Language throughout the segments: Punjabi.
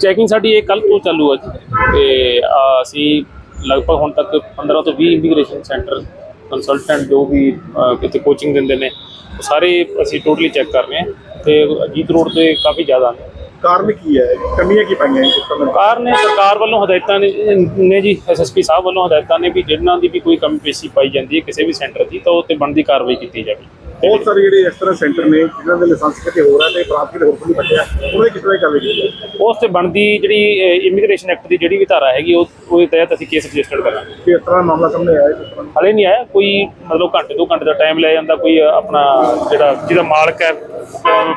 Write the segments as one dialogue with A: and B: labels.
A: ਚੈਕਿੰਗ ਸਾਡੀ ਇਹ ਕੱਲ ਤੋਂ ਚਾਲੂ ਹੈ ਜੀ। ਤੇ ਅਸੀਂ ਲਗਭਗ ਹੁਣ ਤੱਕ 15 ਤੋਂ 20 ਇਮੀਗ੍ਰੇਸ਼ਨ ਸੈਂਟਰ ਕੰਸਲਟੈਂਟ ਜੋ ਵੀ ਕਿਤੇ ਕੋਚਿੰਗ ਦਿੰਦੇ ਨੇ ਉਹ ਸਾਰੇ ਅਸੀਂ ਟੋਟਲੀ ਚੈੱਕ ਕਰ ਰਹੇ ਹਾਂ ਤੇ ਅਜੀਤ ਰੋਡ ਤੇ ਕਾਫੀ ਜ਼ਿਆਦਾ ਨੇ।
B: ਕਾਰਨ ਕੀ ਹੈ? ਕਮੀਆਂ ਕੀ ਪਾਈਆਂ ਤਰ੍ਹਾਂ
A: ਸਰਕਾਰ ਨੇ ਸਰਕਾਰ ਵੱਲੋਂ ਹਦਾਇਤਾਂ ਨੇ ਨੇ ਜੀ ਐਸਐਸਪੀ ਸਾਹਿਬ ਵੱਲੋਂ ਹਦਾਇਤਾਂ ਨੇ ਵੀ ਜਿਨ੍ਹਾਂ ਦੀ ਵੀ ਕੋਈ ਕਮੀ ਪੇਸ਼ੀ ਪਾਈ ਜਾਂਦੀ ਹੈ ਕਿਸੇ ਵੀ ਸੈਂਟਰ ਦੀ ਤਾਂ ਉਹ ਤੇ ਬਣਦੀ ਕਾਰਵਾਈ ਕੀਤੀ ਜਾਵੇ
B: ਬਹੁਤ ਸਾਰੇ ਜਿਹੜੇ ਇਸ ਤਰ੍ਹਾਂ ਸੈਂਟਰ ਨੇ ਜਿਨ੍ਹਾਂ ਦੇ ਲਾਇਸੈਂਸ ਕਿਤੇ ਹੋ ਰਿਹਾ ਤੇ ਪ੍ਰਾਪਤ ਕਿਤੇ ਹੋਰ ਕੋਈ ਬੱਚਿਆ ਉਹਦੇ ਕਿਸ ਤਰ੍ਹਾਂ ਰਹੀ ਹੈ।
A: ਉਸ ਤੇ ਬਣਦੀ ਜਿਹੜੀ ਇਮੀਗ੍ਰੇਸ਼ਨ ਐਕਟ ਦੀ ਜਿਹੜੀ ਵੀ ਧਾਰਾ ਹੈਗੀ ਉਹ ਉਹਦੇ ਤਹਿਤ ਅਸੀਂ ਕੇਸ ਰਜਿਸਟਰ ਕਰਾਂਗੇ।
B: ਕਿ ਇਸ ਤਰ੍ਹਾਂ ਮਾਮਲਾ ਸਾਹਮਣੇ ਆਇਆ ਇਸ ਤਰ੍ਹਾਂ
A: ਹਲੇ ਨਹੀਂ ਆਇਆ। ਕੋਈ ਮਤਲਬ ਘੰਟੇ ਦੋ ਘੰਟੇ ਦਾ ਟਾਈਮ ਲੈ ਜਾਂਦਾ ਕੋਈ ਆਪਣਾ ਜਿਹੜਾ ਜਿਹਦਾ ਮਾਲਕ ਹੈ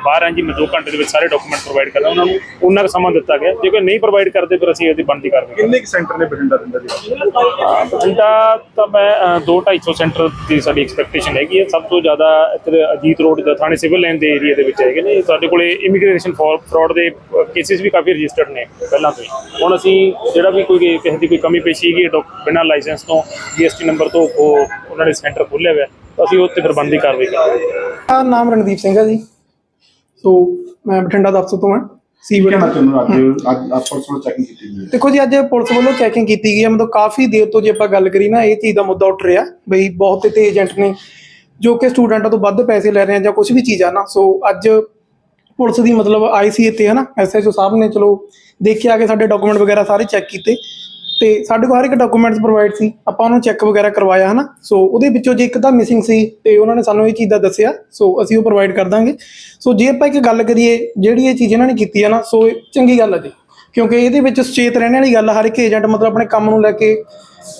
A: ਬਾਹਰ ਹੈ ਜੀ ਮੈਂ ਦੋ ਘੰਟੇ ਦੇ ਵਿੱਚ ਸਾਰੇ ਡਾਕੂਮੈਂਟ ਪ੍ਰੋਵਾਈਡ ਕਰਦਾ ਉਹਨਾਂ ਨੂੰ। ਉਹਨਾਂ ਕੁ ਸਮਾਂ ਦਿੱਤਾ ਗਿਆ। ਜੇ ਕੋਈ ਨਹੀਂ ਪ੍ਰੋਵਾਈਡ ਕਰਦੇ ਫਿਰ ਅਸੀਂ ਇਹਦੀ ਬਣਦੀ ਕਾਰਵਾਈ
B: ਕਿੰਨੇ ਕੁ ਸੈਂਟਰ ਨੇ ਬਠਿੰਡਾ ਦੇ ਅੰਦਰ ਜੀ?
A: ਬਠਿੰਡਾ ਤਾਂ ਮੈਂ 2-250 ਸੈਂਟਰ ਦੀ ਸਾਡੀ ਐਕਸਪੈਕਟੇਸ਼ਨ ਹੈਗੀ ਹੈ। ਸਭ ਤੋਂ ਜ਼ਿਆਦਾ ਇੱਥੇ ਅਜੀਤ ਰੋਡ ਦਾ ਥਾਣੇ ਸਿਵਲ ਲਾਈਨ ਦੇ ਏਰੀਆ ਦੇ ਵਿੱਚ ਹੈਗੇ ਨੇ। ਸਾਡੇ ਕੋਲੇ ਇਮੀਗ੍ਰੇਸ਼ਨ ਫਰਾਡ ਦੇ ਕੇਸਿਸ ਵੀ ਕਾਫੀ ਰਜਿਸਟਰਡ ਨੇ ਪਹਿਲਾਂ ਤੋਂ ਹੀ। ਹੁਣ ਅਸੀਂ ਜਿਹੜਾ ਵੀ ਕੋਈ ਕਿਸੇ ਦੀ ਕੋਈ ਕਮੀ ਪੇਸ਼ੀ ਹੈਗੀ ਹੈ ਡਾਕ- ਬਿਨਾਂ ਲਾਇਸੈਂਸ ਤੋਂ ਜੀਐਸਟੀ ਨੰਬਰ ਤੋਂ ਉਹ ਉਹਨਾਂ ਨੇ ਸੈਂਟਰ ਖੋਲ੍ਹਿਆ ਹੋਇਆ ਤਾਂ ਅਸੀਂ ਉੱਤੇ ਫਿਰ ਬਣਦੀ ਕਾਰਵਾਈ ਕਰਾਂਗੇ।
C: ਮੇਰਾ ਨਾਮ ਰਣਦੀਪ ਸਿੰਘ ਹੈ ਜੀ। ਸੋ ਮੈਂ ਬਠਿੰਡਾ ਦਫ਼ਤਰ ਤੋਂ ਹਾਂ। ਸੀਵਰ
B: ਕਹਿਣਾ ਚਾਹੁੰਦਾ ਅੱਜ ਅੱਜ ਆਪਸ ਵਿੱਚ ਚੈਕਿੰਗ ਕੀਤੀ ਗਈ ਹੈ।
C: ਦੇਖੋ ਜੀ ਅੱਜ ਪੁਲਿਸ ਵੱਲੋਂ ਚੈਕਿੰਗ ਕੀਤੀ ਗਈ ਹੈ। ਮਤਲਬ ਕਾਫੀ ਦੇਰ ਤੋਂ ਜੇ ਆਪਾਂ ਗੱਲ ਕਰੀ ਨਾ ਇਹ ਚੀਜ਼ ਦਾ ਮੁੱਦਾ ਉੱਠ ਰਿਹਾ ਬਈ ਬਹੁਤ ਤੇ ਏਜੰਟ ਨੇ ਜੋ ਕਿ ਸਟੂਡੈਂਟਾਂ ਤੋਂ ਵੱਧ ਪੈਸੇ ਲੈ ਰਹੇ ਆ ਜਾਂ ਕੁਝ ਵੀ ਚੀਜ਼ ਆ ਨਾ। ਸੋ ਅੱਜ ਪੁਲਿਸ ਦੀ ਮਤਲਬ ਆਈ ਸੀ ਇੱਥੇ ਹੈ ਨਾ ਐਸਐਚਓ ਸਾਹਿਬ ਨੇ ਚਲੋ ਦੇਖਿਆ ਕਿ ਸਾਡੇ ਡਾਕੂਮੈਂਟ ਵਗੈਰਾ ਸਾਰੇ ਚੈੱਕ ਕੀਤੇ। ਤੇ ਸਾਡੇ ਕੋਲ ਹਰ ਇੱਕ ਡਾਕੂਮੈਂਟਸ ਪ੍ਰੋਵਾਈਡ ਸੀ। ਆਪਾਂ ਉਹਨੂੰ ਚੈੱਕ ਵਗੈਰਾ ਕਰਵਾਇਆ, ਹਨਾ? ਸੋ ਉਹਦੇ ਵਿੱਚੋਂ ਜੇ ਇੱਕ ਤਾਂ ਮਿਸਿੰਗ ਸੀ ਤੇ ਉਹਨਾਂ ਨੇ ਸਾਨੂੰ ਇਹ ਚੀਜ਼ ਦਾ ਦੱਸਿਆ। ਸੋ ਅਸੀਂ ਉਹ ਪ੍ਰੋਵਾਈਡ ਕਰ ਦਾਂਗੇ। ਸੋ ਜੇ ਆਪਾਂ ਇੱਕ ਗੱਲ ਕਰੀਏ, ਜਿਹੜੀ ਇਹ ਚੀਜ਼ ਇਹਨਾਂ ਨੇ ਕੀਤੀ ਹੈ ਨਾ ਸੋ ਇਹ ਚੰਗੀ ਗੱਲ ਹੈ ਜੀ। ਕਿਉਂਕਿ ਇਹਦੇ ਵਿੱਚ ਸੁਚੇਤ ਰਹਿਣ ਵਾਲੀ ਗੱਲ ਹਰ ਇੱਕ ਏਜੰਟ ਮਤਲਬ ਆਪਣੇ ਕੰਮ ਨੂੰ ਲੈ ਕੇ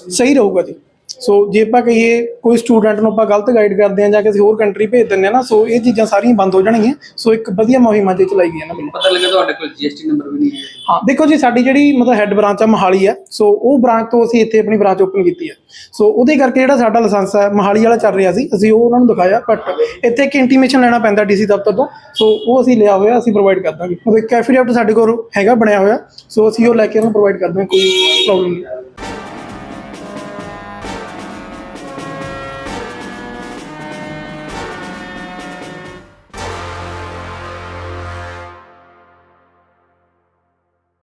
C: ਸਹੀ ਰਹੂਗਾ ਜੀ। ਸੋ ਜੇ ਆਪਾਂ ਕਹੀਏ ਕੋਈ ਸਟੂਡੈਂਟ ਨੂੰ ਆਪਾਂ ਗਲਤ ਗਾਈਡ ਕਰਦੇ ਆ ਜਾਂ ਕਿਸੇ ਹੋਰ ਕੰਟਰੀ ਭੇਜ ਦਿੰਦੇ ਆ ਨਾ ਸੋ ਇਹ ਚੀਜ਼ਾਂ ਸਾਰੀਆਂ ਬੰਦ ਹੋ ਜਾਣਗੀਆਂ। ਸੋ ਇੱਕ ਵਧੀਆ ਮੁਹਿੰਮ ਅੱਜ ਚਲਾਈ ਗਈ ਹੈ ਨਾ
D: ਪਤਾ ਲੱਗਾ ਤੁਹਾਡੇ ਕੋਲ ਜੀਐਸਟੀ ਨੰਬਰ ਵੀ ਨਹੀਂ ਹੈ।
C: ਹਾਂ ਦੇਖੋ ਜੀ ਸਾਡੀ ਜਿਹੜੀ ਮਤਲਬ ਹੈੱਡ ਬ੍ਰਾਂਚ ਆ ਮਹਾਲੀ ਆ। ਸੋ ਉਹ ਬ੍ਰਾਂਚ ਤੋਂ ਅਸੀਂ ਇੱਥੇ ਆਪਣੀ ਬ੍ਰਾਂਚ ਓਪਨ ਕੀਤੀ ਹੈ ਸੋ ਉਹਦੇ ਕਰਕੇ ਜਿਹੜਾ ਸਾਡਾ ਲਾਇਸੈਂਸ ਹੈ ਮਹਾਲੀ ਵਾਲਾ ਚੱਲ ਰਿਹਾ ਸੀ ਅਸੀਂ ਉਹ ਉਹਨਾਂ ਨੂੰ ਦਿਖਾਇਆ ਬਟ ਇੱਥੇ ਇੱਕ ਇੰਟੀਮੇਸ਼ਨ ਲੈਣਾ ਪੈਂਦਾ ਡੀਸੀ ਦਫ਼ਤਰ ਤੋਂ। ਸੋ ਉਹ ਅਸੀਂ ਲਿਆ ਹੋਇਆ ਅਸੀਂ ਪ੍ਰੋਵਾਈਡ ਕਰ ਦਾਂਗੇ। ਮਤਲਬ ਇੱਕ ਐਫੀਡੇਵਿਟ ਸਾਡੇ ਕੋਲ ਹੈਗਾ ਬਣਿਆ ਹੋਇਆ। ਸੋ ਅਸੀਂ ਉਹ ਲੈ ਕੇ ਉਹਨੂੰ ਪ੍ਰੋਵਾਈਡ ਕਰ ਦਾਂਗੇ ਕੋਈ ਪ੍ਰੋਬਲਮ ਨਹੀਂ।